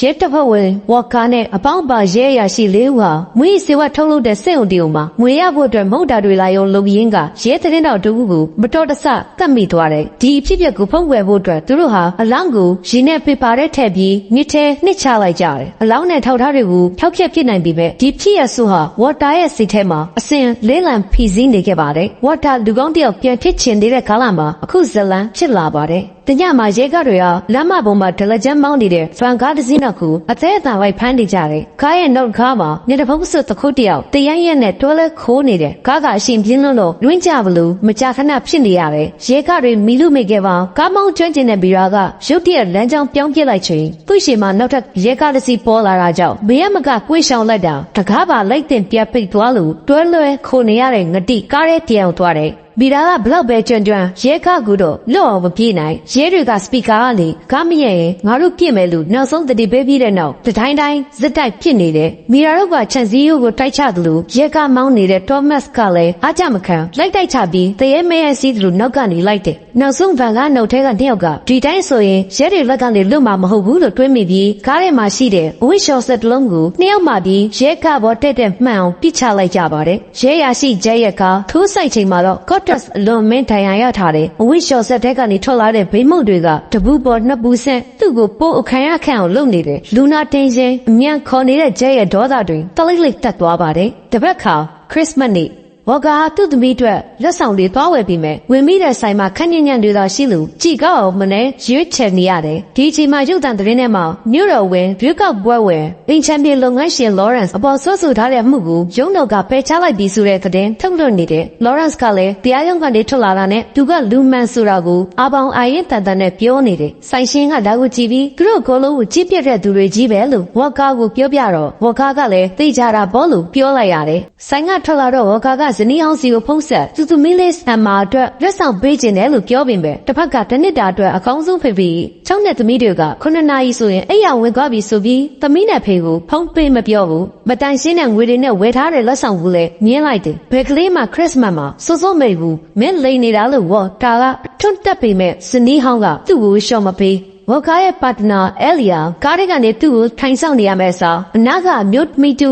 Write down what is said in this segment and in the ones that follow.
ရဲတပ်ဖွဲ့ဝင်ဝါကာနဲ့အပေါင်းပါရဲအရာရှိလေးဦးဟာမွေးစေဝတ်ထုတ်လုပ်တဲ့စက်ုံတီုံမှာငွေရဖို့အတွက်မဟုတ်တာတွေလာရုံလုပ်ရင်းကရဲသတင်းတော်တူကိုမတော်တဆတတ်မိသွားတယ်ဒီအဖြစ်အပျက်ကိုဖုံးကွယ်ဖို့အတွက်သူတို့ဟာအလောင်းကိုရေနဲ့ပေပါတဲ့ထည့်ပြီးမြစ်ထဲနှစ်ချလိုက်ကြတယ်အလောင်းနဲ့ထောက်ထားတွေကိုဖျောက်ဖျက်ပစ်နိုင်ပြီပဲဒီဖြစ်ရဆိုဟာဝါတာရဲ့စိတ်ထဲမှာအစဉ်လေးလံဖီစည်းနေခဲ့ပါတယ်ဝါတာလူကောင်းတယောက်ပြန်ဖြစ်ချင်သေးတဲ့ကာလမှာအခုဇလန်ဖြစ်လာပါတယ်တညမှာရဲကတွေကလမ်းမပေါ်မှာဒလကြမ်းမောင်းနေတဲ့ဖန်ကားတစ်စီးနောက်ကိုအသေးအသာလိုက်ဖမ်းနေကြတယ်။ကားရဲ့နောက်ကားမှာညတဖုတ်စွတ်တစ်ခုတယောက်တရရက်နဲ့တွဲလဲခိုးနေတယ်။ကားကအရှင်ပြင်းလွန်းလို့လွင့်ကြဘလို့မကြာခဏဖြစ်နေရတယ်။ရဲကတွေမီလူမိခဲ့ပါကားမောင်းကျွမ်းကျင်တဲ့ဘီရာကရုတ်တရက်လမ်းကြောင်းပြောင်းပြစ်လိုက်ချိန်သူ့ရှေမှာနောက်ထပ်ရဲကားတစ်စီးပေါ်လာတာကြောင့်ဘေးရမကကွေးရှောင်လိုက်တာတကားပါလိုက်တင်ပြပိတ်သွားလို့တွဲလွဲခိုနေရတဲ့ငတိကားရဲ့တရားသွားတယ်။ ဘီရာကဘလောက်ပဲကြွန့်ကြွန့်ရဲခကူတော့လွတ်အောင်မပြေးနိုင်ရဲတွေကစပီကာကနေကားမရဲ့ရင်ငါတို့ပြစ်မယ်လို့နောက်ဆုံးတတိပေးပြီးတဲ့နောက်တတိုင်းတိုင်းဇက်တိုက်ဖြစ်နေတယ်မီရာတို့ကချန်စီယိုကိုတိုက်ချသလိုရဲကမောင်းနေတဲ့တောမတ်ကလည်းအားကြမခံလိုက်တိုက်ချပြီးတရဲမဲရဲ့စီးသလိုနောက်ကနေလိုက်တယ်နောက်ဆုံးဗန်ကနှုတ်ထဲကနှစ်ယောက်ကဒီတိုင်းဆိုရင်ရဲတွေလက်ကနေလွတ်မှာမဟုတ်ဘူးလို့တွေးမိပြီးကားထဲမှာရှိတဲ့ဝစ်ရှော့ဆက်တလုံးကိုနှစ်ယောက်မှပြီးရဲကဘောတက်တဲ့မှန်အောင်ပြစ်ချလိုက်ကြပါတယ်ရဲရရှိကျဲရက်ကထိုးဆိုင်ချိန်မှာတော့ Cortex အလွန်မင်းထိုင်ရရထားတယ်အဝိရှော်ဆက်တဲ့ကနေထွက်လာတဲ့ဗိမုတ်တွေကတပူပေါ်နှစ်ပူဆင့်သူ့ကိုပိုးအခမ်းရခန့်အောင်လုပ်နေတယ်လူနာတင်ချင်းအမြန်ခေါ်နေတဲ့ကျဲရဲ့ဒေါသတွေတလိမ့်လိမ့်တက်သွားပါတယ်တပတ်ခါခရစ်စမတ်နေ့ ဝါကာသူ့သမီးအတွက်လက်ဆောင်တွေသွားဝယ်ပြီးမယ်ဝင်မိတဲ့ဆိုင်မှာခက်ညံ့ညံ့တွေသာရှိလို့ကြည်ကောက်အောင်မနဲ့ရွေးချယ်နေရတယ်ဒီအချိန်မှာရုပ်တံသတင်းထဲမှာမြို့တော်ဝင်ရွေးကောက်ပွဲဝင်အင်ချန်ပီယံလုပ်ငန်းရှင်လော်ရန့်အပေါ်ဆွဆွထားတဲ့အမှုကိုရုံးတော်ကပယ်ချလိုက်ပြီးဆိုတဲ့သတင်းထုတ်လွှင့်နေတယ်လော်ရန့်ကလည်းတရားရုံးကနေထွက်လာတာနဲ့သူကလူမှန်ဆိုတာကိုအာပေါင်အာရင်တန်တန်နဲ့ပြောနေတယ်ဆိုင်ရှင်ကဒါကိုကြည့်ပြီးသူတို့ကိုလုံးကိုကြည့်ပြတဲ့သူတွေကြီးပဲလို့ဝါကာကိုပြောပြတော့ဝါကာကလည်းသိကြတာဘောလို့ပြောလိုက်ရတယ်ဆိုင်ကထွက်လာတော့ဝါကာကဇနီးအောင်စီကိုဖုံးဆက်သူသူမီလေးဆမ်မာအတွက်လက်ဆောင်ပေးခြင်းတယ်လို့ပြောပင်ပဲတစ်ဖက်ကတနစ်တာအတွက်အကောင်းဆုံးဖေဖေချောင်းနဲ့သမီးတွေက9နာရီဆိုရင်အဲ့ရဝင်သွားပြီဆိုပြီးသမီးနဲ့ဖေကိုဖုံးပေးမပြောဘူးမတိုင်ရှင်းတဲ့ငွေတွေနဲ့ဝယ်ထားတဲ့လက်ဆောင်ကူလည်းမြင်လိုက်တယ်ဘယ်ကလေးမှခရစ်စမတ်မှာစိုးစိုးမိတ်ဘူးမင်းလိန်နေတာလို့ဝေါ်တာကထွန်းတက်ပေမဲ့ဇနီးဟောင်းကသူ့ကိုရှော့မပေးဝကာရဲ့ပါတနာအဲလီယာကားတွေကနေသူ့ကိုထိုင်ဆောင်နေရမယ်ဆိုအနာကမြို့မီတူ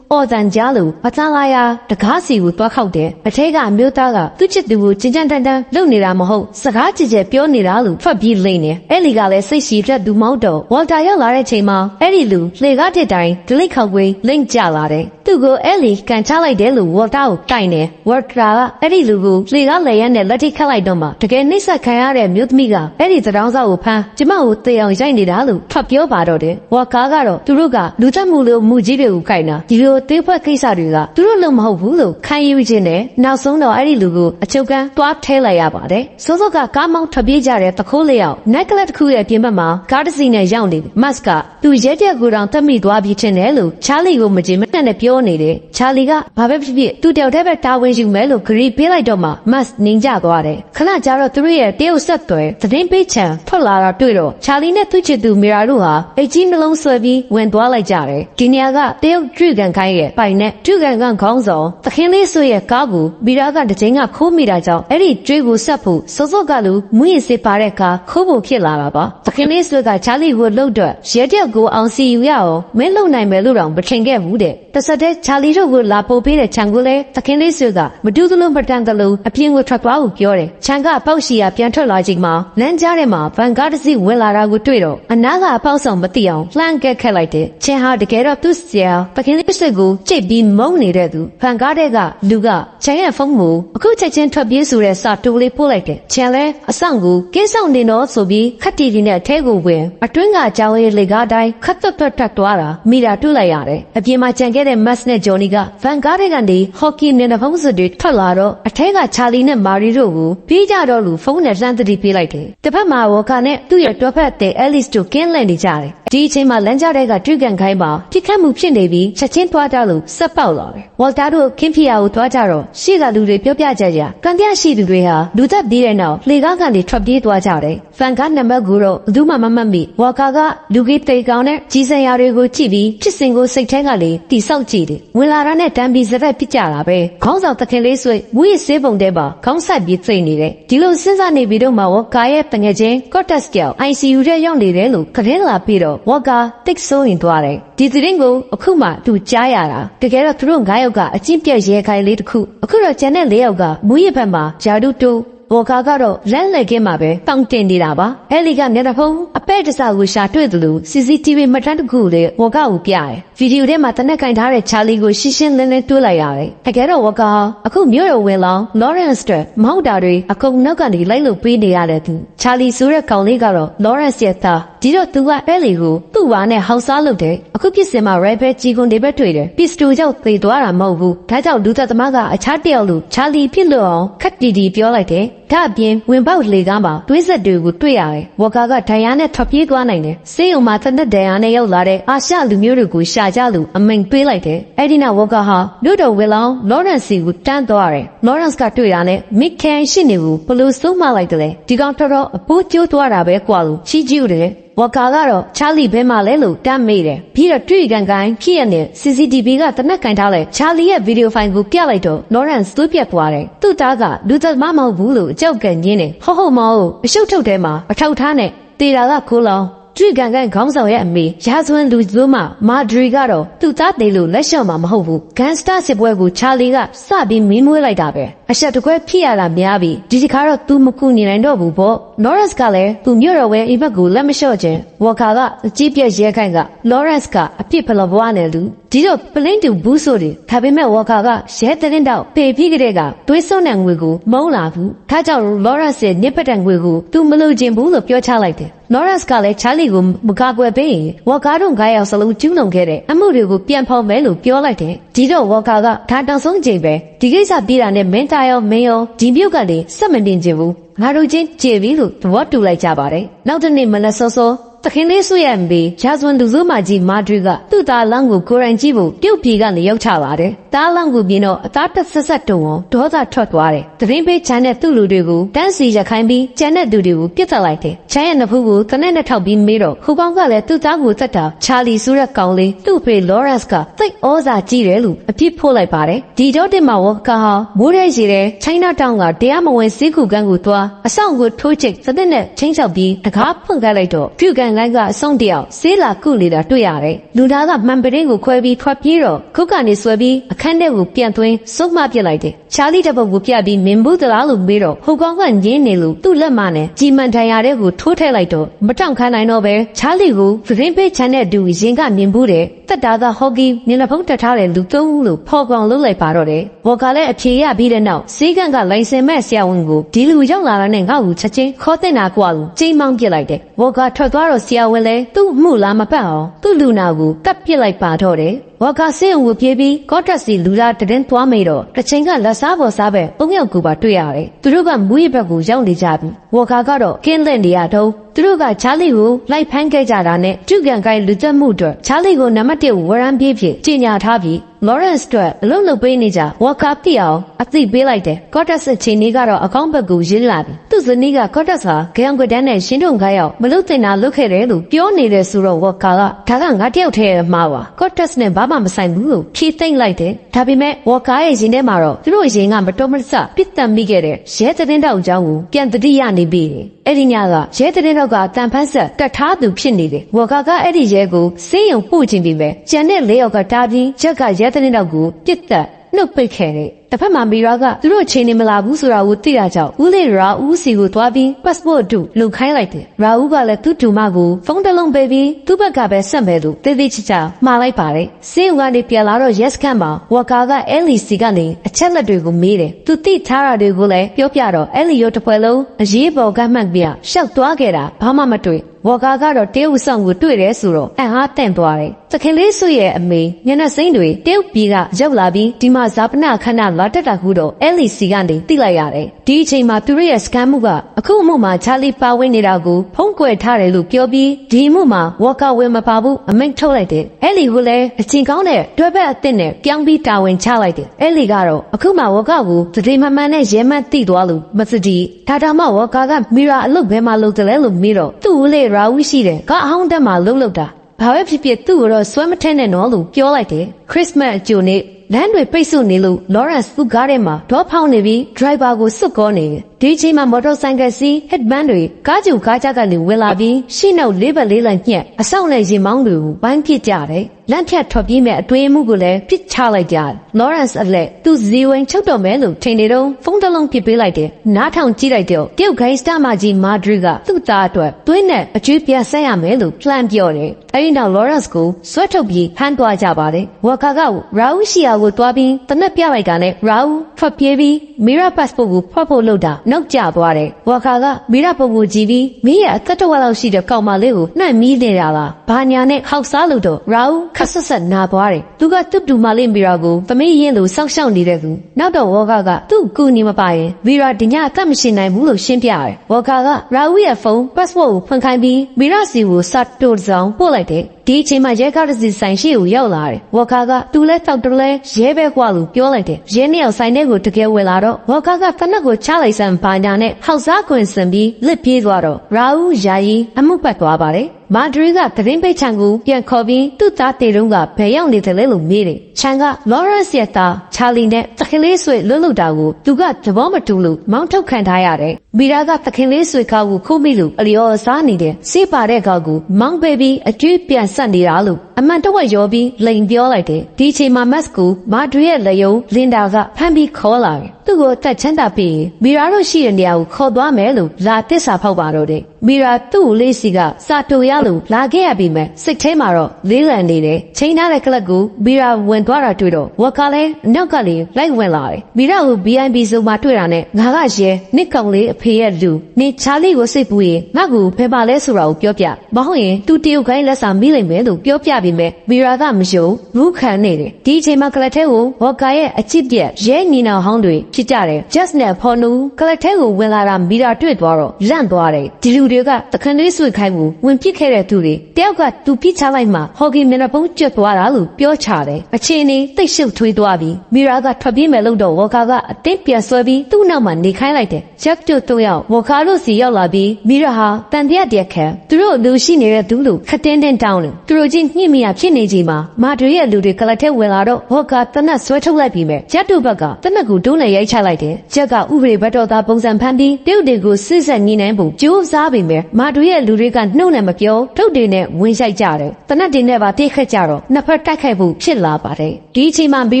အော်တန်ကြားလို့အသားလာရတကားစီကိုတွားခောက်တယ်အထဲကအမျိုးသားကသူ့ချစ်သူကိုကြင်ကြံတန်တန်လုပ်နေတာမဟုတ်စကားကြည်ကြဲပြောနေတာလို့ဖတ်ပြီးလိမ့်နေအဲလီကလည်းစိတ်ရှိပြတ်သူမဟုတ်တော့ဝေါ်တာရောက်လာတဲ့ချိန်မှာအဲ့ဒီလူလှေကားတစ်တိုင်းဒလိတ်ခောက်ကွေးလိမ့်ကြလာတယ်သူ့ကိုအဲလီကန်ချလိုက်တယ်လို့ဝေါ်တာကိုတိုင်တယ်ဝေါ်တာကအဲ့ဒီလူကိုလှေကားလေရန်နဲ့လက်ထိခတ်လိုက်တော့မှတကယ်နှိမ့်ဆက်ခံရတဲ့မြို့သမီးကအဲ့ဒီသတောင်းစားကိုဖမ်းကျမကိုတေအောင်ရိုက်နေတာလို့ဖတ်ပြောပါတော့တယ်ဝါကားကတော့သူတို့ကလူသက်မှုလို့မှုကြီးတွေကိုခိုင်တာဒီလိုသေးဖွဲ့ကိစ္စတွေကသူတို့လုံးမဟုတ်ဘူးလို့ခံယူခြင်းနဲ့နောက်ဆုံးတော့အဲ့ဒီလူကိုအချုပ်ကန်းတွားထဲလိုက်ရပါတယ်စိုးစိုးကကားမောင်းထွက်ပြေးကြတဲ့တခိုးလေးယောက်နက်ကလပ်တစ်ခုရဲ့ပြင်ဘက်မှာကားတစ်စီးနဲ့ရောက်နေတယ်မတ်ကသူရဲတဲ့ကိုယ်တောင်တက်မိသွားပြီးထင်တယ်လို့ချားလီကိုမကြင်မနဲ့နဲ့ပြောနေတယ်ချားလီကဘာပဲဖြစ်ဖြစ်သူတယောက်တည်းပဲတာဝန်ယူမယ်လို့ဂရီပေးလိုက်တော့မှမတ်နင်းကြသွားတယ်ခဏကြာတော့သူတို့ရဲ့တရုတ်ဆက်သွဲသတင်းပေးချံထွက်လာတာတွေ့တော့ချာလီနဲ့သူ့ချစ်သူမီရာတို့ဟာအိတ်ကြီးနှလုံးဆွဲပြီးဝင်သွားလိုက်ကြတယ်ဒီနေရာကတရုတ်ကျွကန်ခိုင်းရဲ့ပိုင်နဲ့ကျွကန်ကခေါင်းဆောင်သခင်လေးဆွေရဲ့ကားကိုမီရာကတကြိမ်ကခိုးမိတာကြောင့်အဲ့ဒီကျွေးကိုဆက်ဖို့စောစောကလူမွေးရစေပါတဲ့ကားခိုးဖို့ဖြစ်လာတာပါသခင်လေးဆွေကချာလီကိုလှုပ်တော့ရဲတယောက်ကိုအောင်စီယူရအောင်မင်းလုံနိုင်မယ်လို့တော့မထင်ခဲ့ဘူးတဲ့တဆက်တဲ့ချာလီတို့ကိုလာပို့ပေးတဲ့ခြံကိုလည်းသခင်လေးဆွေကမတူးသလိုမတန်သလိုအပြင်ကိုထွက်သွားဖို့ပြောတယ်ခြံကပေါက်ရှီယာပြန်ထွက်လာချိန်မှာလမ်းကြားထဲမှာဗန်ကားတစ်စီးဝင်လာတာကိုတွေ့တော့အနာကအပေါက်ဆောင်မသိအောင်လှမ်းကက်ခက်လိုက်တယ်။ချင်းဟာတကယ်တော့သူ့ဆရာပကင်းလေးစစ်ကိုကြိတ်ပြီးမုန်းနေတဲ့သူဗန်ကားတဲ့ကလူကချန်ရဲ့ဖုန်းကိုအခုချက်ချင်းထွက်ပြေးဆိုတဲ့စာတိုးလေးပို့လိုက်တယ်။ချန်လဲအဆောင်ကိုကင်းဆောင်နေတော့ဆိုပြီးခက်တီတီနဲ့အထဲကိုဝင်အတွင်းကကြောင်ရဲ့လေကားတိုင်းခတ်သွက်သွက်တက်သွားတာမိတာတွေ့လိုက်ရတယ်။အပြင်မှာကြံခဲ့တဲ့မတ်နဲ့ဂျော်နီကဗန်ကားတဲ့ကနေဟော်ကီနဲ့ဖုန်းစစ်တွေထွက်လာတော့အထဲကချာလီနဲ့မာရီတို့ကိုပြေးကြတော့လူဖုန်းနဲ့လှမ်းသတိပေးလိုက်တယ်။တစ်ဖက်မှာဝေါကာနဲ့သူ့ရဲ့တွဲဖက်တဲ့အဲလစ်တို့ကင်းလှည့်နေကြတယ်။ဒီအချိန်မှာလမ်းကြားတဲ့ကတွေ့ကန်ခိုင်းမှာပြစ်ခတ်မှုဖြစ်နေပြီးချက်ချင်းသွားကြလို့ဆက်ပေါက်လာတယ်။ဝေါ်တာတို့ခင်းဖီယာကိုသွားကြတော့ရှေ့ကလူတွေပြောပြကြကြ။ကန်တရားရှိသူတွေဟာလူသက်ပြီးတဲ့နောက်လေကားကနေထွက်ပြေးသွားကြတယ်။ဖန်ကားနံပါတ်ကိုတော့ဘယ်သူမှမမှတ်မိ။ဝေါ်ကာကလူကြီးတေကောင်နဲ့ကြီးစံရာတွေကိုကြည့်ပြီးဖြစ်စဉ်ကိုစိတ်ထဲကလေတိဆောက်ကြည့်ကြည့်တယ်ဝင်လာတာနဲ့တန်ပြီးစရက်ပြစ်ကြတာပဲခေါင်းဆောင်တခင်လေးဆွေမူရစေးပုံတဲ့ပါခေါင်းဆက်ပြီးသိနေတယ်ဒီလိုစဉ်းစားနေပြီးတော့မှဝါကာရဲ့တငယ်ချင်းကော့တက်စ်ကျော် ICU ထဲရောက်နေတယ်လို့ခရင်လာပြီးတော့ဝါကာတိတ်ဆိုးရင်သွားတယ်ဒီသတင်းကိုအခုမှသူကြားရတာတကယ်တော့သူတို့9ယောက်ကအချင်းပြက်ရဲခိုင်လေးတစ်ခုအခုတော့ကျန်တဲ့4ယောက်ကမူရဘက်မှာဂျာဒူတိုးဘော်ကာကတော့လမ်းလက်ကင်းမှာပဲတောင့်တင်နေတာပါ။အဲလီကမျက်နှာဖုံးအပဲ့တစားကိုရှာတွေ့တယ်လို့ CCTV မှတ်တမ်းတစ်ခုလေဘော်ကာကိုပြရတယ်။ဗီဒီယိုထဲမှာတနက်ကင်ထားတဲ့ချာလီကိုရှင်းရှင်းလင်းလင်းတွေ့လိုက်ရတယ်။တကယ်တော့ဘော်ကာအခုမြို့တော်ဝင်လောင်း Lawrence အတွက်မဟုတ်တာတွေအကုန်နောက်ကနေလိုက်လို့ပေးနေရတယ်သူ။ချာလီဆိုတဲ့ကောင်လေးကတော့ Lawrence ရဲ့သား ဒီတော့သူကအဲလီကိုသူ့ဘာနဲ့ဟောက်စားလုပ်တယ်။အခုပြစ်စင်မှာ Rebel ကြီးကွန်တွေပဲတွေ့တယ်။ပစ္စတိုကြောင့်သေသွားတာမဟုတ်ဘူး။ဒါကြောင့်လူသက်သမားကအခြားတယောက်လူချာလီဖြစ်လို့အောင်ခက်တီတီပြောလိုက်တယ်။ ဒါအပြင်ဝင်ပေါက်လေကားမှာတွေးဆက်တွေကိုတွေ့ရတယ်။ဝါကာကဒိုင်ယာနဲ့ထွက်ပြေးသွားနိုင်တယ်။စေးုံမှာသက်သက်ဒိုင်ယာနဲ့ရောက်လာတဲ့အာရှလူမျိုးတွေကိုရှာကြလို့အမိန်ပေးလိုက်တယ်။အဲ့ဒီနောက်ဝါကာဟာလူတော်ဝေလောင်လော်ရန့်စီကိုတန်းသွားတယ်။လော်ရန့်ကတွေ့တာနဲ့မစ်ကန်ရှိနေဘူးဘလို့ဆုံးမလိုက်တယ်လဲ။ဒီကောင်တော်တော်အပိုးကျိုးသွားတာပဲကွာလို့ချီးကျူးတယ်။ဝါကာကတော့ချာလီဘဲမှာလဲလို့တမ်းမေးတယ်ပြီးတော့တွေ့ကန်ကန်ဖြစ်ရတဲ့ CCTV ကတနက်ကင်ထားလိုက်ချာလီရဲ့ဗီဒီယိုဖိုင်ကိုပြလိုက်တော့ Lawrence သွေးပြတ်သွားတယ်သူ့သားကလူသက်မမဟုတ်ဘူးလို့အကြောက်ကန်ရင်းတယ်ဟုတ်ဟုတ်မဟုတ်အရှုပ်ထုတ်ထဲမှာအထောက်ထားနဲ့တေတာကခိုးလောင်တွေ့ကန်ကန်ခေါင်းဆောင်ရဲ့အမေရာဇဝင်လူစုမမာဒရီကတော့သူ့သားသေးလို့လက်လျှော့မှာမဟုတ်ဘူးဂန်စတာစစ်ပွဲကိုချာလီကစပြီးမင်းမွေးလိုက်တာပဲအဆက်တကွဲဖြစ်ရတာများပြီဒီဒီခါတော့ तू မကူနေနိုင်တော့ဘူးပေါ့ Lawrence ကလည်းသူမြို့တော်ဝဲအိမ်ဘက်ကိုလက်မလျှော့ခြင်းဝါကာကအကြီးပြက်ရဲခိုင်က Lawrence ကအပြစ်ဖလဘွားနဲ့လူ ဒီတော့ပလင်းတူဘူးဆိုတယ်ဒါပေမဲ့ဝါကာကရဲတဲ့တော့ပေပြီးကလေးကတွေးစွန်းတဲ့ငွေကိုမုန်းလာဘူးဒါကြောင့် Lawrence ရဲ့ညစ်ပတ်တဲ့ငွေကို तू မလို့ခြင်းဘူးလို့ပြောချလိုက်တယ် Lawrence ကလည်း Charlie ကိုမကာကွယ်ပေးရင်ဝါကာတို့9ယောက်စလုံးကျူးလွန်ခဲ့တဲ့အမှုတွေကိုပြန်ဖော်မယ်လို့ပြောလိုက်တယ်ဒီတော့ဝါကာကဒါတောင်ဆုံးချိန်ပဲဒီကိစ္စပြီးတာနဲ့မင်းသားရောမင်းရောဒီမြုပ်ကလေစက်မတင်ခြင်းဘူးငါတို့ချင်းကြေပြီလို့သဘောတူလိုက်ကြပါတယ်နောက်တစ်နေ့မနက်စောစော တခင်လေးဆွေရံပြီးဂျာဇွန်လူစုမကြီးမာဒရီကသူ့သားလောင်းကိုကိုရိုင်ကြည့်ဖို့ပြုတ်ပြေကနေရောက်ချလာတယ်။သားလောင်းကိုမြင်တော့အသားတက်ဆက်ဆက်တုံအောင်ဒေါသထွက်သွားတယ်။သတင်းပေးချမ်းတဲ့သူ့လူတွေကိုတန်းစီရခိုင်းပြီးကျန်တဲ့သူတွေကိုပြစ်တက်လိုက်တယ်။ချမ်းရဲ့နဖူးကိုတနက်နဲ့ထောက်ပြီးမေးတော့ဟူကောင်ကလည်းသူ့သားကိုတက်တာချာလီဆိုတဲ့ကောင်လေးသူ့ဖေလော်ရန့်စ်ကသိတ်ဩဇာကြီးတယ်လို့အပြစ်ဖို့လိုက်ပါတယ်။ဒီတော့တင်မှာဝကာဟာမိုးရဲရီတဲ့ချိုင်းနာတောင်ကတရားမဝင်စီးကူကန်းကိုသွားအဆောင်ကိုထိုးချိတ်စတဲ့နဲ့ချင်းချောက်ပြီးတကားဖွင့်ခိုင်းလိုက်တော့ပြုကန်လိုင်းကအဆုံးတယောက်ဆေးလာကုနေတာတွေ့ရတယ်။လူသားကမှန်ပတင်းကိုခွဲပြီးထွက်ပြေးတော့ခုကနေဆွဲပြီးအခန်းထဲကိုပြန်သွင်းစုပ်မပစ်လိုက်တယ်။ချာလီတပုတ်ကိုပြပြီးမင်ဘူးသလားလို့မေးတော့ဟိုကောင်ကငင်းနေလို့သူ့လက်မနဲ့ကြည်မှန်ထိုင်ရတဲ့ကိုထိုးထည့်လိုက်တော့မတောင့်ခမ်းနိုင်တော့ပဲချာလီကိုသတင်းပေးချမ်းတဲ့သူရင်ကမြင်ဘူးတဲ့တက်တာသာဟော်ဂီမျက်နှာဖုံးတက်ထားတဲ့လူသုံးဦးလို့ဖော်ကောင်လုပ်လိုက်ပါတော့တယ်။ဘော်ကလည်းအဖြေရပြီးတဲ့နောက်စေးကန်ကလိုင်စင်မဲ့ဆရာဝန်ကိုဒီလူရောက်လာတာနဲ့ငါ့ကိုချက်ချင်းခေါ်တဲ့နာကွာလို့ချိန်မောင်းပစ်လိုက်တယ်။ဘော်ကထွက်သွားတော့ဆရာဝန်လည်းသူ့မှုလာမပတ်အောင်သူ့လူနာကိုကပ်ပစ်လိုက်ပါတော့တယ်။ ဝါကာစင်းကိုပြေးပြီးကော့တက်စီလူသားတရင်သွားမိတော့တစ်ချိန်ကလက်စားပေါ်စားပဲပုံရောက်ကူပါတွေ့ရတယ်။သူတို့ကမူးရဘက်ကိုရောက်နေကြပြီ။ဝါကာကတော့ကင်းလက်နေရတော့သူတို့ကချားလီကိုလိုက်ဖမ်းခဲ့ကြတာနဲ့ကျုကန်ကိုင်းလူသက်မှုအတွက်ချားလီကိုနံပါတ်1ဝရမ်းပြေးဖြစ်ကြီးညာထားပြီး Lawrence အတွက်အလုံးလုံးပေးနေကြဝါကာပြအောင်အသိပေးလိုက်တယ်။ Cortex အချိန်ကြီးကတော့အကောင့်ဘက်ကိုရင်းလာပြီ။သူ့ဇနီးက Cortex ဟာဂယံကွဒန်းနဲ့ရှင်းထုံခိုင်းရောက်မလုတင်တာလုပ်ခဲ့တယ်လို့ပြောနေတယ်ဆိုတော့ဝါကာကဒါကငါတယောက်တည်းရဲ့မှားပါ Cortex နဲ့ဘာမှမဆိုင်ဘူးလို့ဖြေသိမ့်လိုက်တယ်။ဒါပေမဲ့ဝါကာရဲ့ရင်ထဲမှာတော့သူတို့ရင်ကမတော်မဆပြစ်တတ်မိခဲ့တဲ့ရဲတဲ့တောက်အကြောင်းကိုပြန်တတိယနေပြီ။အဲ့ဒီညကရဲတဲ့တောက်ကတန်ဖန်းဆက်ကတ်ထားသူဖြစ်နေတယ်။ဝါကာကအဲ့ဒီရဲကိုစေးရုံပို့ခြင်းပြီးပဲကျန်တဲ့လေးယောက်ကတားပြီးချက်ကရဲတဲ့တောက်ကိုပြစ်တက်နှုတ်ပိတ်ခဲ့တယ်။ တစ်ဖက်မှာမီရာကသူတို့ချိန်နေမလာဘူးဆိုတာကိုသိတာကြောင့်ဦးလေးရာဦးစီကိုသွားပြီး passport တို့လူခိုင်းလိုက်တယ်။ရာဦးကလည်းသူ့ဒူမကိုဖုန်းတစ်လုံးပေးပြီးသူ့ဘက်ကပဲဆက်မယ်လို့တေးသေးချာချာမှားလိုက်ပါတယ်။စေးုံကနေပြန်လာတော့ yes ခန့်မှာဝါကာက LEC ကနေအချက်လက်တွေကိုမေးတယ်။သူသိထားတာတွေကိုလည်းပြောပြတော့ LE ရုပ်တစ်ပွဲလုံးအရေးပေါ်ကမှတ်ပြရှောက်သွားခဲ့တာဘာမှမတွေ့ဝါကာကတော့တေးဥဆောင်ကိုတွေ့တယ်ဆိုတော့အန်အားတန့်သွားတယ်။သခင်လေးစုရဲ့အမေညနေစိမ့်တွေတေးဥပြည်ကရောက်လာပြီးဒီမှာဇာပနာခဏလာတက်တာခုတော့ LEC ကနေတိလိုက်ရတယ်။ဒီအချိန်မှာသူတို့ရဲ့စကန်မှုကအခုအမှုမှာချာလီပါဝင်နေတာကိုဖုံးကွယ်ထားတယ်လို့ပြောပြီးဒီအမှုမှာဝါကာဝင်မပါဘူးအမိန့်ထုတ်လိုက်တယ်။အဲ့လီကိုလည်းအချင်းကောင်းတဲ့တွဲဘက်အသစ်နဲ့ပြောင်းပြီးတာဝန်ချလိုက်တယ်။အဲ့လီကတော့အခုမှဝါကာကိုသတိမမှန်နဲ့ရဲမှတ်တိသွားလို့မစတီဒါတောင်မှဝါကာကမီရာအလုပ်ဘဲမှလုပ်တယ်လဲလို့မေးတော့သူ့ဦးလေးရာဦးရှိတယ်ကအဟောင်းတက်မှလှုပ်လှုပ်တာဘာပဲဖြစ်ဖြစ်သူ့ကိုတော့ဆွဲမထဲနဲ့နော်လို့ပြောလိုက်တယ်ခရစ်စမတ်အကြိုနေ့ လမ်းတွေပိတ်ဆို့နေလို့ Lawrence သူ့ကားထဲမှာဒေါဖောင်းနေပြီး driver ကိုစွတ်ကောနေတယ် ဒီအချိန်မှာမော်တော်ဆိုင်ကယ်စီး headband တွေကားကြူကားကြကနေဝင်လာပြီးရှေ့နောက်လေးဘက်လေးလိုက်ညှက်အဆောင်နဲ့ရင်မောင်းတွေကိုဝိုင်းပစ်ကြတယ်လမ်းဖြတ်ထွက်ပြေးမဲ့အတွင်းမှုကိုလည်းပစ်ချလိုက်ကြတယ် Lawrence အလက်သူဇီဝင်ချုပ်တော်မဲလို့ထင်နေတော့ဖုန်းတစ်လုံးပစ်ပေးလိုက်တယ်နားထောင်ကြည့်လိုက်တော့တရုတ်ဂိုင်းစတာမာကြီးမာဒရီကသူ့သားအတွက်သွေးနဲ့အကျွေးပြတ်ဆက်ရမယ်လို့ plan ပြောတယ်အဲဒီနောက် Lawrence ကိုဆွဲထုတ်ပြီးဟန်သွားကြပါတယ်ဝါကာကရာဦးရှီယာကိုတွားပြီးတနက်ပြလိုက်ကနဲ့ရာဦးထွက်ပြေးပြီးမီရာ passport ကိုဖွက်ဖို့လုပ်တာနောက်ကျသွားတယ်ဝါကာကမီရာပုံကိုကြည့်ပြီးမင်းရဲ့အသက်တော်လောက်ရှိတဲ့ကောင်မလေးကိုနှံ့မီးနေတာလားဘာညာနဲ့ခောက်စားလို့တော့ရာဦးခက်ဆက်ဆက်နာသွားတယ်သူကသူ့တူမလေးမီရာကိုသမီးရင်လိုစောင့်ရှောက်နေတဲ့သူနောက်တော့ဝါကာကသူ့ကူညီမပါရင်မီရာဒီညအသက်မရှိနိုင်ဘူးလို့ရှင်းပြတယ်ဝါကာကရာဦးရဲ့ဖုန်း passport ကိုဖွင့်ခိုင်းပြီးမီရာစီကိုစတ်တိုဆောင်ပို့လိုက်တယ် ဒီအချိန်မှာရဲကားတစ်စီးဆိုင်ရှိကိုရောက်လာတယ်။ဝါကာကသူလဲတောက်တလဲရဲပဲကွာလို့ပြောလိုက်တယ်။ရဲနှစ်ယောက်ဆိုင်ထဲကိုတကယ်ဝင်လာတော့ဝါကာကတနက်ကိုချလိုက်စမ်းဘာညာနဲ့ဟောက်စားခွင်စင်ပြီးလစ်ပြေးသွားတော့ရာဦးယာယီအမှုပတ်သွားပါတယ်။ မာဒရီကသတင်းပိတ်ချန်ကိုပြန်ခေါ်ပြီးသူ့သားတေတုံးကဘယ်ရောက်နေတယ်လဲလို့မေးတယ်။ချန်ကလော်ရန့်စ်ရဲ့သားချာလီနဲ့တခင်လေးဆွေလွတ်လွတ်တာကိုသူကသဘောမတူလို့မောင်းထုတ်ခံထားရတယ်။မီရာကတခင်လေးဆွေကောက်ကိုခိုးမိလို့အလျော်စားနေတဲ့စေးပါတဲ့ကောက်ကိုမောင်းပေးပြီးအကျွေးပြန်ဆက်နေတာလို့အမှန်တော့ရောပြီးလိန်ပြောလိုက်တယ်ဒီအချိန်မှာမတ်ကိုမာဒရီရဲ့လက်ယုံလင်ဒါကဖမ်းပြီးခေါ်လာတယ် သူ့ကိုတက်ချမ်းသာပြီးမီရာတို့ရှိတဲ့နေရာကိုခေါ်သွားမယ်လို့လာတစ္ဆာဖောက်ပါတော့တယ်မီရာသူ့ကိုလေးစီကစာတူရလို့လာခဲ့ရပြီမဲ့စိတ်ထဲမှာတော့လေးလံနေတယ်ချိန်ထားတဲ့ကလပ်ကိုမီရာဝင်သွားတာတွေ့တော့ဝက်ကလည်းအနောက်ကလေးလိုက်ဝင်လာတယ်မီရာကို BNB ဆိုမှတွေ့တာနဲ့ငါကရဲနစ်ကောင်လေးအဖေရဲ့လူနေချာလီကိုစိတ်ပူရင်ငါ့ကိုဖယ်ပါလဲဆိုတာကိုပြောပြမဟုတ်ရင်သူတရုတ်ခိုင်းလက်စာမိလိုက်မယ်လို့ပြောပြပြီးမဲ့မီရာကမယုံဘူးခံနေတယ်ဒီအချိန်မှာကလပ်ထဲကိုဝက်ကာရဲ့အချစ်ပြက်ရဲညီနောင်ဟောင်းတွေဖြစ်ကြတယ် just နဲ့ဖော်နူကလပ်ထဲကိုဝင်လာတာမီရာတွေ့သွားတော့လန့်သွားတယ်ဒီလူတွေကတခန်းလေးဆွေခိုင်းမှုဝင်ပစ်ခဲ့တဲ့သူတွေတယောက်ကသူပြစ်ချလိုက်မှဟော်ကီမျက်နှာပုံးကျွတ်သွားတာလို့ပြောချတယ်အချင်းနေတိတ်ရှုပ်ထွေးသွားပြီးမီရာကထွက်ပြေးမယ်လို့တော့ဝက်ကာကအတင်းပြန်ဆွဲပြီးသူ့နောက်မှာနေခိုင်းလိုက်တယ်ဂျက်တို့တို့ရောက်ဝက်ကာတို့စီရောက်လာပြီးမီရာဟာတန်တရားတရက်ခံသူတို့လူရှိနေတဲ့သူလို့ခတင်းတင်းတောင်းတယ်သူတို့ချင်းညှိမိရဖြစ်နေချိန်မှာမာဒရီရဲ့လူတွေကလပ်ထဲဝင်လာတော့ဝက်ကာတနတ်ဆွဲထုတ်လိုက်ပြီးမဲ့ဂျက်တို့ဘက်ကတနတ်ကိုတွန်းနဲ့ရိုက်ချလိုက်တယ်ဂျက်ကဥပဒေဘက်တော်သားပုံစံဖန်ပြီးတရုတ်တွေကိုစစ်ဆက်ညီနိုင်ဖို့ကြိုးစားပြီးမဲ့မာဒရီရဲ့လူတွေကနှုတ်နဲ့မပြောထုတ်တွေနဲ့ဝင်ရိုက်ကြတယ်တနတ်တွေနဲ့ပါတိတ်ခတ်ကြတော့နှစ်ဖက်တိုက်ခိုက်ဖို့ဖြစ်လာပါတယ်ဒီအချိန်မှာဘီ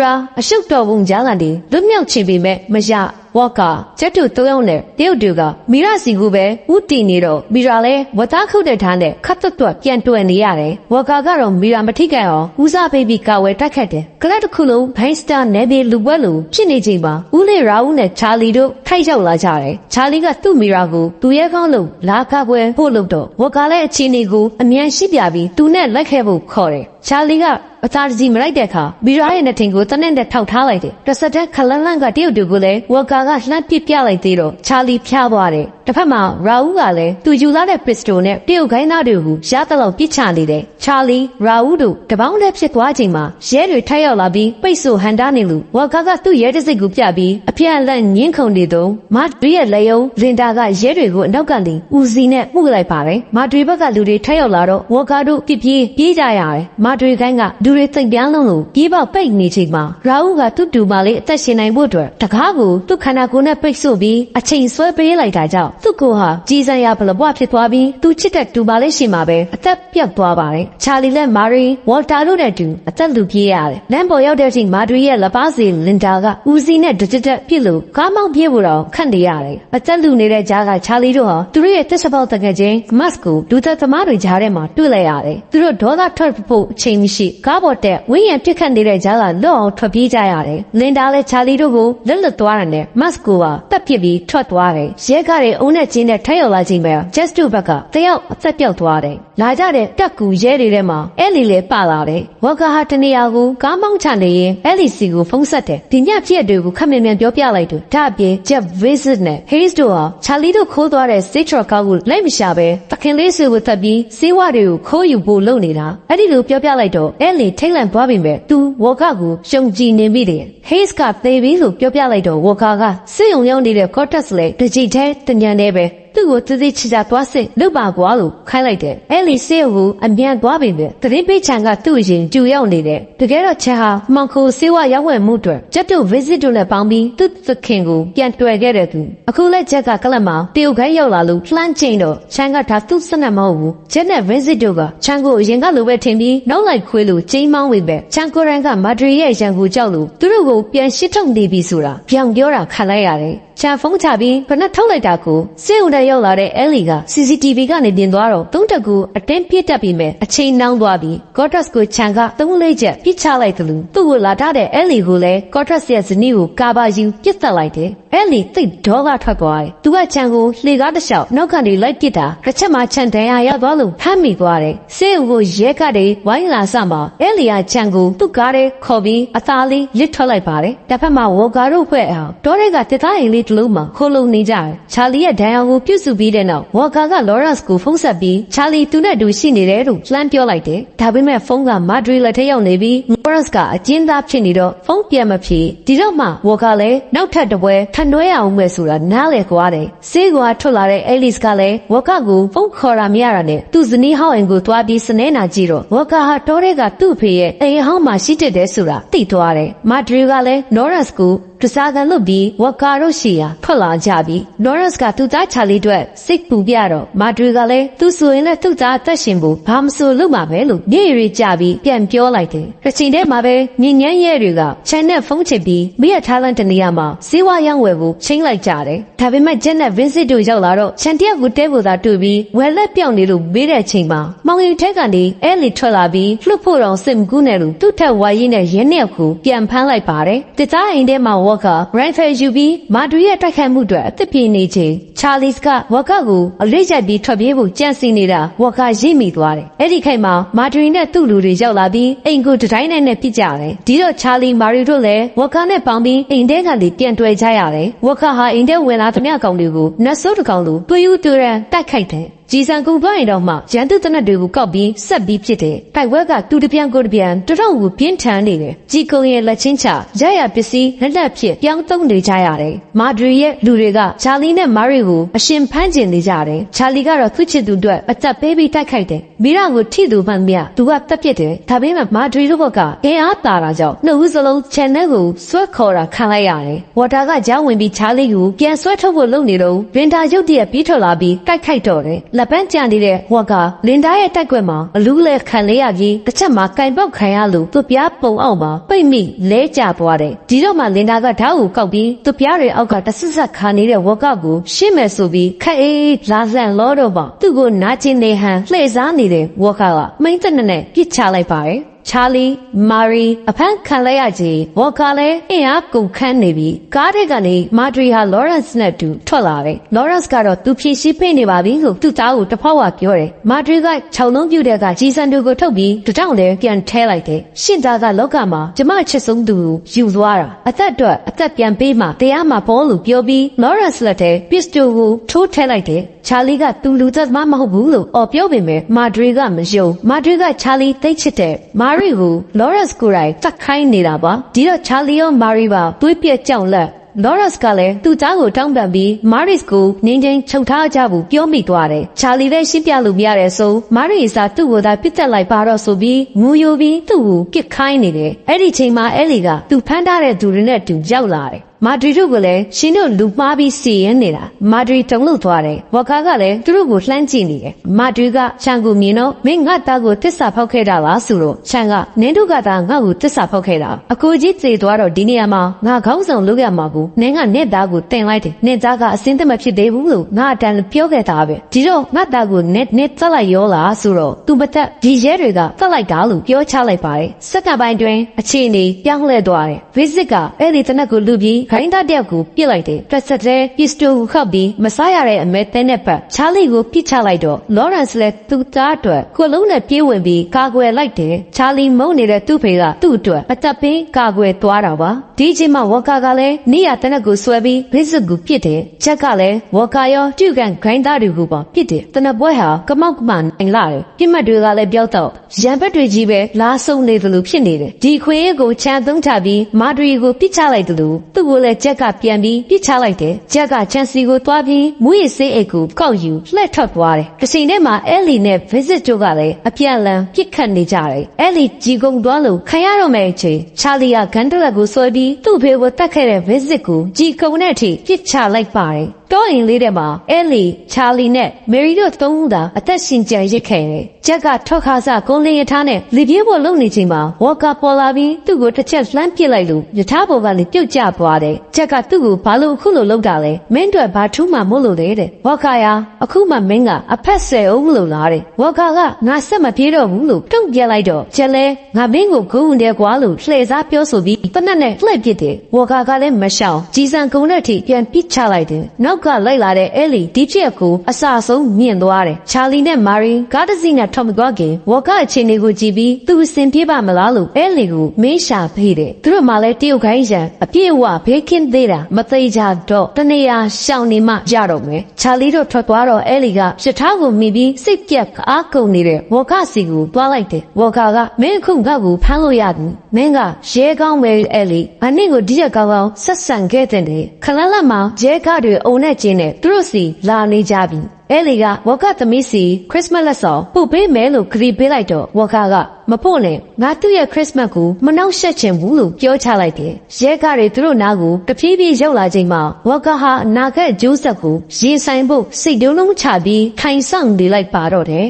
ရာအရှုပ်တော်ပုံကြားကန်တွေလွတ်မြောက်ချင်ပေမဲ့မရ ဝါကာကျက်တူသုံးယောက်နဲ့တရုတ်တွေကမီရာစီကူပဲဥတီနေတော့မီရာလဲဝတ်သားခုတ်တဲ့ထားနဲ့ခတ်တွတ်တွတ်ပြန်တွယ်နေရတယ်ဝါကာကတော့မီရာမထိခိုက်အောင်ဦးစားပေးပြီးကာဝယ်တိုက်ခတ်တယ်ကလပ်တစ်ခုလုံးဘိုင်းစတာနယ်ပြေလူပွဲလိုဖြစ်နေချိန်မှာဦးလေးရာဦးနဲ့ချာလီတို့ထိုက်ရောက်လာကြတယ်ချာလီကသူ့မီရာကိုသူရဲကောင်းလို့လာခပွဲဖို့လို့တော့ဝါကာလည်းအခြေအနေကိုအမြန်ရှိပြပြီးသူနဲ့လိုက်ခဲ့ဖို့ခေါ်တယ် ချာလီကအသားတစီမလိုက်တဲ့အခါဘီရာရဲ့နှစ်ထင်ကိုတနက်နဲ့ထောက်ထားလိုက်တယ်။တစ်စက်တည်းခလန်းလန့်ကတရုတ်တူကိုလည်းဝါကာကလှမ်းပစ်ပြလိုက်သေးတော့ချာလီဖျားသွားတယ်။တစ်ဖက်မှာရာဦးကလည်းသူယူလာတဲ့ပစ္စတိုနဲ့တရုတ်ခိုင်းသားတွေကိုရသလောက်ပစ်ချနေတယ်။ချာလီရာဦးတို့တပေါင်းတည်းဖြစ်သွားချိန်မှာရဲတွေထိုက်ရောက်လာပြီးပိတ်ဆို့ဟန်တာနေလူဝါကာကသူ့ရဲတစိတ်ကိုပြပြီးအပြက်လက်ညှင်းခုန်နေတော့မတ်ရီရဲ့လက်ယုံလင်တာကရဲတွေကိုအနောက်ကနေဦးစီနဲ့မှုလိုက်ပါတယ်။မတ်ရီဘက်ကလူတွေထိုက်ရောက်လာတော့ဝါကာတို့ပြစ်ပြေးပြေးကြရတယ်။မတ်ရီခိုင်းကလူတွေသိမ့်ပြန်လုံးလို့ပြေးပေါက်ပိတ်နေချိန်မှာရာဦးကသူ့တူမလေးအသက်ရှင်နိုင်ဖို့အတွက်တကားကိုသူ့ခန္ဓာကိုယ်နဲ့ပိတ်ဆို့ပြီးအချိန်ဆွဲပေးလိုက်တာကြောင့်သူ့ကိုယ်ဟာကြည်စံရဘလဘွားဖြစ်သွားပြီးသူချစ်တဲ့ဒူပါလေးရှိမှာပဲအသက်ပြတ်သွားပါတယ်။ချာလီနဲ့မာရီဝေါ်တာတို့နဲ့အတူအသက်လူပြေးရတယ်။လမ်းပေါ်ရောက်တဲ့အချိန်မာဒရီရဲ့လက်ပါစီလင်ဒါကဦးစီးနဲ့တကြက်ပြစ်လို့ကားမောင်းပြေးဖို့တော့ခန့်နေရတယ်။အသက်လူနေတဲ့ကြားကချာလီတို့ဟာသူတို့ရဲ့တစ်စပေါက်တကယ်ချင်းမတ်ကိုဒူသက်သမားတွေကြားထဲမှာတွေ့လိုက်ရတယ်။သူတို့ဒေါသထွက်ဖို့အချိန်မရှိကားပေါ်တက်ဝင်းရံပြစ်ခတ်နေတဲ့ကြားကလွတ်အောင်ထွက်ပြေးကြရတယ်။လင်ဒါလည်းချာလီတို့ကိုလွတ်လွတ်သွားတယ်နဲ့မတ်ကိုကတက်ပြစ်ပြီးထွက်သွားတယ်။ရဲကတွေအုံနဲ့ချင်းနဲ့ထိုက်ရောက်လာချိန်မှာဂျက်စ်တူဘက်ကတယောက်အသက်ပြောက်သွားတယ်။လာကြတဲ့တက်ကူရဲတွေထဲမှာအဲလီလည်းပါလာတယ်။ဝက်ကာဟာတနေရာကိုကားမောင်းချနေရင်အဲလီစီကိုဖုံးဆက်တယ်။ဒီညဖြစ်တွေကိုခက်မြန်မြန်ပြောပြလိုက်တယ်။ဒါအပြင်ဂျက်ဗစ်စ်နဲ့ဟေးစ်တို့ဟာချာလီတို့ခိုးသွားတဲ့စစ်ထရကားကိုလိုက်မရှာပဲတခင်လေးစီကိုတက်ပြီးစေးဝတွေကိုခိုးယူဖို့လုပ်နေတာ။အဲ့ဒီလိုပြောပြလိုက်တော့အဲလီထိတ်လန့်သွားပြီမဲ့သူဝက်ကာကိုရှုံကြည်နေမိတယ်။ဟေးစ်ကသေပြီလို့ပြောပြလိုက်တော့ဝက်ကာကစစ်ုံရောက်နေတဲ့ကော့တက်စ်လည်းတကြိတ်ထဲတညံနေပဲသူ့ကိုသတိချချသွားစစ်လုပ်ပါကွာလို့ခိုင်းလိုက်တယ်အဲ့လီဆေးရုံကိုအမြန်သွားပြီပဲသတင်းပေးချန်ကသူ့အရင်ကြူရောက်နေတယ်တကယ်တော့ချက်ဟာမှောင်ခိုဆေးဝါးရောက်ဝယ်မှုအတွက်ကျက်တို့ visit တို့နဲ့ပေါင်းပြီးသူ့သခင်ကိုပြန်တွေ့ခဲ့တဲ့သူအခုလက်ချက်ကကလပ်မှာတရုတ်ခိုင်းရောက်လာလို့လှမ်းချိန်တော့ချန်ကဒါသူ့စနက်မဟုတ်ဘူးချက်နဲ့ visit တို့ကချန်ကိုအရင်ကလိုပဲထင်ပြီးနောက်လိုက်ခွေးလို့ချိန်မောင်းဝေပဲချန်ကိုရန်ကမာဒရီရဲ့ရန်ကိုကြောက်လို့သူတို့ကိုပြန်ရှစ်ထုတ်နေပြီဆိုတာပြောင်ပြောတာခံလိုက်ရတယ်ချန်ဖုန်းချပြီးဖနက်ထုတ်လိုက်တာကိုစေုံတဲ့ရောက်လာတဲ့အဲလီက CCTV ကနေပြင်သွားတော့သုံးတက်ကူအတင်းပြစ်တက်ပြီးမဲ့အချိန်နှောင်းသွားပြီးကော့ထတ်ကိုချန်ကသုံးလေးချက်ပြစ်ချလိုက်တယ်လို့သူ့ကိုလာထားတဲ့အဲလီကိုလည်းကော့ထတ်ရဲ့ဇနီးကိုကာဘာယူပြစ်တက်လိုက်တယ်အဲလီသိတ်ဒေါသထွက်သွားတယ်သူကချန်ကိုလှေကားတစ်လျှောက်နောက်ကနေလိုက်ပစ်တာတစ်ချက်မှချန်တန်ရရောက်သွားလို့ဖမ်းမိသွားတယ်စေုံကိုရဲကတွေဝိုင်းလာစမှာအဲလီကချန်ကိုသူ့ကားထဲခေါ်ပြီးအသားလေးလစ်ထွက်လိုက်ပါတယ်တစ်ဖက်မှာဝေါ်ကာတို့ဖွဲ့အောင်ဒေါ်ရဲကတစ်သားရင်လေးတစ်လုံးမှာခိုးလုံနေကြတယ်ချာလီရဲ့ဒဏ်ရာကိုပြုစုပြီးတဲ့နောက်ဝေါ်ကာကလော်ရန့်စ်ကိုဖုန်းဆက်ပြီးချာလီသူနဲ့အတူရှိနေတယ်လို့လှမ်းပြောလိုက်တယ်ဒါပေမဲ့ဖုန်းကမာဒရီလက်ထဲရောက်နေပြီးလော်ရန့်စ်ကအကျဉ်းသားဖြစ်နေတော့ဖုန်းပြန်မဖြေဒီတော့မှဝေါ်ကာလည်းနောက်ထပ်တစ်ပွဲထပ်နှွဲရအောင်မယ်ဆိုတာနားလေကွာတယ်ဆေးကွာထွက်လာတဲ့အဲလစ်ကလည်းဝေါ်ကာကိုဖုန်းခေါ်တာမရတာနဲ့သူ့ဇနီးဟောင်းအိမ်ကိုသွားပြီးစနေနာကြည့်တော့ဝေါ်ကာဟာတောထဲကသူ့အဖေရဲ့အိမ်ဟောင်းမှာရှိတဲ့တယ်ဆိုတာသိသွားတယ်မာဒရီကလည်းလော်ရန့်စ်ကို တစားကန်လွတ်ပြီးဝကာတို့ရှိရာထွက်လာကြပြီလော်ရန့်စ်ကသူ့သားချာလီအတွက်စိတ်ပူပြတော့မာဒရီကလည်းသူဆိုရင်လည်းသူ့သားအသက်ရှင်ဖို့ဘာမဆိုလုပ်မှာပဲလို့ညရီကြပြီးပြန်ပြောလိုက်တယ်တစ်ချိန်တည်းမှာပဲညဉ့်ညမ်းရဲတွေကချန်နဲ့ဖုန်းချစ်ပြီးမိရထားလန်တနေရာမှာဇေဝရောင်းဝယ်ဖို့ချိန်လိုက်ကြတယ်ဒါပေမဲ့ဂျက်နဲ့ဗင်းစစ်တို့ရောက်လာတော့ချန်တရက်ကိုတဲဖို့သာတွေ့ပြီးဝယ်လက်ပြောင်းနေလို့မေးတဲ့အချိန်မှာမောင်ရင်ထက်ကနေအဲလီထွက်လာပြီးလှုပ်ဖို့တော့စစ်မကူးနဲ့လို့သူ့ထက်ဝါရင်းနဲ့ရဲနှစ်ယောက်ကိုပြန်ဖမ်းလိုက်ပါတယ်တသားအိမ်ထဲမှာဝေါ်ကရန်ဖယ်ယူပြီးမာဒရီရဲ့တိုက်ခိုက်မှုတွေအသက်ပြေနေချိန်ချာလီစ်ကဝက်ကကိုအလေးချက်ပြီးထွက်ပြေးဖို့ကြံစီနေတာဝက်ကရိပ်မိသွားတယ်အဲ့ဒီခိုက်မှာမာဒရီနဲ့သူ့လူတွေရောက်လာပြီးအိမ်ကိုတတိုင်းနဲ့နဲ့ပြစ်ကြတယ်ဒီတော့ချာလီမာရီတို့လည်းဝက်ကနဲ့ပေါင်းပြီးအိမ်ထဲကနေပြန်တွေ့ကြရတယ်ဝက်ကဟာအိမ်ထဲဝင်လာသမျှကောင်တွေကိုနတ်ဆိုးတစ်ကောင်လိုတွေးယူတူရန်တိုက်ခိုက်တယ်ကြည်စံကုန်သွားရင်တော့မှရန်သူတနက်တွေကိုကောက်ပြီးဆက်ပြီးဖြစ်တယ်။တိုက်ပွဲကတူတပြန်ကိုတပြန်တထောင်ကိုပြင်းထန်နေတယ်။ကြည်ကုံရဲ့လက်ချင်းချရရပစ္စည်းလက်လက်ဖြစ်ပြောင်းသုံးနေကြရတယ်။မာဒရီရဲ့လူတွေကချာလီနဲ့မာရီကိုအရှင်ဖမ်းကျင်နေကြတယ်။ချာလီကတော့သူ့ချစ်သူအတွက်အသက်ပေးပြီးတိုက်ခိုက်တယ်။မီရာကိုထိသူမှန်မြသူကတက်ပြစ်တယ်။ဒါပေမဲ့မာဒရီတို့ဘက်ကအင်အားတာတာကြောင့်နှစ်ဦးစလုံးချန်နယ်ကိုဆွဲခေါ်တာခံလိုက်ရတယ်။ဝါတာကကြောင်းဝင်ပြီးချာလီကိုပြန်ဆွဲထုတ်ဖို့လုပ်နေတော့ရင်တာရုတ်တရက်ပြီးထွက်လာပြီးတိုက်ခိုက်တော့တယ်။လက်ပန်းကြံနေတဲ့ဝက်ကလင်ဒါရဲ့တိုက်ကွက်မှာအလူးလဲခံလေးရပြီးတစ်ချက်မှာကင်ပေါက်ခံရလို့သူ့ပြားပုံအောက်မှာပိတ်မိလဲကျသွားတယ်ဒီတော့မှလင်ဒါကဓာတ်ကိုကောက်ပြီးသူ့ပြားတွေအောက်ကတဆစ်ဆက်ခါနေတဲ့ဝက်ကကိုရှင်းမယ်ဆိုပြီးခက်အေးလာဆန်လောတော့မှသူ့ကိုနာကျင်နေဟန်လှည့်စားနေတဲ့ဝက်ကကမိမ့်တဲ့နဲ့ပြစ်ချလိုက်ပါတယ် ချာလီမာရီအဖမ်းခံလိုက်ရခြင်းဝေါ်ကာလည်းအင်အားကုန်ခန်းနေပြီးကားတဲ့ကနေမာဒရီဟာလော်ရန့်စ်နဲ့တူထွက်လာတယ်လော်ရန့်စ်ကတော့သူဖြည့်ရှိဖိနေပါပြီလို့သူ့သားကိုတဖောက်ဝပြောတယ်မာဒရီကခြောက်လုံးပြူတဲ့ကဂျီဆန်တူကိုထုတ်ပြီးတထောင်လည်းပြန်ထဲလိုက်တယ်ရှင့်သားကလောကမှာကျမချစ်ဆုံးသူကိုယူသွားတာအသက်အတွက်အသက်ပြန်ပေးမှတရားမှာပေါ်လို့ပြောပြီးလော်ရန့်စ်လက်ထဲပစ္စတိုကိုထိုးထဲလိုက်တယ်ချာလီကသူလူသက်သမားမဟုတ်ဘူးလို့အော်ပြောပေမဲ့မာဒရီကမယုံမာဒရီကချာလီသိတ်ချစ်တဲ့မာရီကိုလော်ရန့်စ်ကိုယ်တိုင်တတ်ခိုင်းနေတာပါဒီတော့ချာလီရောမာရီပါသွေးပြက်ကြောင်လက်လော်ရန့်စ်ကလည်းသူ့သားကိုတောင်းပန်ပြီးမာရစ်ကိုနင်းချင်းချုပ်ထားကြဖို့ပြောမိသွားတယ်။ချာလီလည်းရှင်းပြလို့မရတဲ့ဆိုမာရစ်စာသူ့ကိုသာပြစ်တက်လိုက်ပါတော့ဆိုပြီးငူယိုပြီးသူ့ကိုပြစ်ခိုင်းနေတယ်။အဲ့ဒီချိန်မှာအဲလီကသူ့ဖမ်းထားတဲ့သူတွေနဲ့တူရောက်လာတယ်။မာဒရီတို့ကလည်းရှင်တို့လူမှားပြီးစီရင်နေတာမာဒရီတုံလို့သွားတယ်ဝကာကလည်းသူတို့ကိုလှမ်းကြည့်နေတယ်မာဒရီကချန်ကိုမြင်တော့မင်းငါသားကိုတစ္ဆာဖောက်ခဲ့တာလားဆိုတော့ချန်ကနင်းတို့ကသာငါ့ကိုတစ္ဆာဖောက်ခဲ့တာအကိုကြီးသေသွားတော့ဒီနေရာမှာငါခေါင်းဆောင်လုပ်ရမှာကိုနင်းကနဲ့သားကိုတင်လိုက်တယ်နဲ့သားကအစင်းသက်မဖြစ်သေးဘူးလို့ငါအတန်ပြောခဲ့တာပဲဒီတော့ငါသားကိုနဲ့နဲ့သက်လိုက်ရောလားဆိုတော့သူမသက်ဒီရဲတွေကသက်လိုက်တာလို့ပြောချလိုက်ပါတယ်စက္ကန့်ပိုင်းတွင်အခြေအနေပြောင်းလဲသွားတယ်ဗစ်စစ်ကအဲ့ဒီတနက်ကိုလူပြီးခိုင်းသားတယောက်ကိုပြစ်လိုက်တယ်တွက်ဆက်တဲ့ပစ္စတိုကိုခောက်ပြီးမစားရတဲ့အမဲတဲနဲ့ပတ်ချာလီကိုပြစ်ချလိုက်တော့လော်ရန့်စ်လည်းသူ့သားအတွက်ကိုလုံးနဲ့ပြေးဝင်ပြီးကာကွယ်လိုက်တယ်ချာလီမုန်းနေတဲ့သူ့ဖေကသူ့အတွက်အသက်ပေးကာကွယ်သွားတာပါဒီချိန်မှာဝါကာကလည်းနေရတနက်ကိုဆွဲပြီးဗစ်စစ်ကိုပြစ်တယ်ချက်ကလည်းဝါကာရောတူကန်ဂိုင်းသားတွေကိုပါပြစ်တယ်တနက်ပွဲဟာကမောက်ကမနိုင်လာတယ်ပြစ်မှတ်တွေကလည်းပြောက်တော့ရန်ဘက်တွေကြီးပဲလားဆုံနေသလိုဖြစ်နေတယ်ဒီခွေးကိုချန်သုံးချပြီးမာဒရီကိုပြစ်ချလိုက်တယ်လို့သူ့ကိုကိုလည်းဂျက်ကပြန်ပြီးပြစ်ချလိုက်တယ်ဂျက်ကချန်စီကိုတွားပြီးမူရစ်စေးအိတ်ကိုကောက်ယူလှည့်ထွက်သွားတယ်တစ်ချိန်တည်းမှာအဲလီနဲ့ visit တို့ကလည်းအပြန်အလှန်ပြစ်ခတ်နေကြတယ်အဲလီကြီးကုံသွားလို့ခံရတော့မယ့်အချိန်ချာလီကဂန်ဒလက်ကိုဆွဲပြီးသူ့ဖေကိုတတ်ခဲ့တဲ့ visit ကိုကြီးကုံတဲ့အထိပြစ်ချလိုက်ပါတယ် တောအိမ်လေးထဲမှာအဲလီချာလီနဲ့မယ်ရီတို့သုံးဦးသာအသက်ရှင်ကြံရစ်ခဲ့တယ်။ဂျက်ကထောက်ခါစကုန်းလင်းရထားနဲ့လီပြေးဖို့လုပ်နေချိန်မှာဝါကာပေါ်လာပြီးသူ့ကိုတစ်ချက်လှမ်းပစ်လိုက်လို့ယထာပေါ်ကနေပြုတ်ကျသွားတယ်။ဂျက်ကသူ့ကိုဘာလို့အခုလိုလုပ်တာလဲ။မင်းတို့ဘာထူးမှမို့လို့လဲတဲ့။ဝါကာယာအခုမှမင်းကအဖက်ဆယ်အောင်လို့လားတဲ့။ဝါကာကငါဆက်မပြေးတော့ဘူးလို့တုံ့ပြန်လိုက်တော့ကျက်လဲငါမင်းကိုဂုံးဝင်တယ်ကွာလို့လှည့်စားပြောဆိုပြီးတနက်နဲ့လှည့်ပစ်တယ်။ဝါကာကလည်းမရှောင်ကြီးစံကုန်းတဲ့အထိပြန်ပစ်ချလိုက်တယ်။နောက်ကလိုက်လာတဲ့အဲလီဒီဖြစ်ကိုအဆအဆုံးမြင့်သွားတယ်။ချာလီနဲ့မာရီကားတစ်စီးနဲ့ထောက်မသွားခင်ဝါကာအခြေအနေကိုကြည့်ပြီးသူအစဉ်ပြေးပါမလားလို့အဲလီကိုမေးရှာဖေးတယ်။သူတို့မှလည်းတရုတ်ခိုင်းရန်အပြည့်အဝဘေးကင်းသေးတာမသိကြတော့တနေရာရှောင်နေမှရတော့မယ်။ချာလီတို့ထွက်သွားတော့အဲလီကပြထားကိုမိပြီးစိတ်ပြက်အားကုန်နေတဲ့ဝါကာစီကိုသွားလိုက်တယ်။ဝါကာကမင်းအခုငါ့ကိုဖမ်းလို့ရတယ်။မင်းကရဲကောင်းပဲအဲလီအနင့်ကိုဒီရက်ကောင်းကောင်းဆက်ဆံခဲ့တဲ့တယ်။ခလလမှာရဲကားတွေအုံနဲ့ကျင်းနဲ့သူတို့စီလာနေကြပြီ။အဲလီကဝါကသမီးစီခရစ်စမတ်လက်ဆောင်ပို့ပေးမယ်လို့ဂရီပေးလိုက်တော့ဝါကာကမပို့နဲ့ငါသူ့ရဲ့ခရစ်စမတ်ကိုမနှောက်ယှက်ချင်ဘူးလို့ပြောချလိုက်တယ်။ရဲကားတွေသူတို့နားကိုတဖြည်းဖြည်းရောက်လာချိန်မှာဝါကာဟာအနာဂတ်ဂျိုးဆက်ကိုရင်ဆိုင်ဖို့စိတ်တုံးလုံးချပြီးခိုင်ဆောင်နေလိုက်ပါတော့တယ်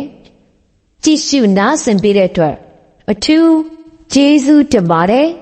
။ကြည့်ရှုနားဆင်ပေးတဲ့အတွက်အထူးကျေးဇူးတင်ပါတယ်။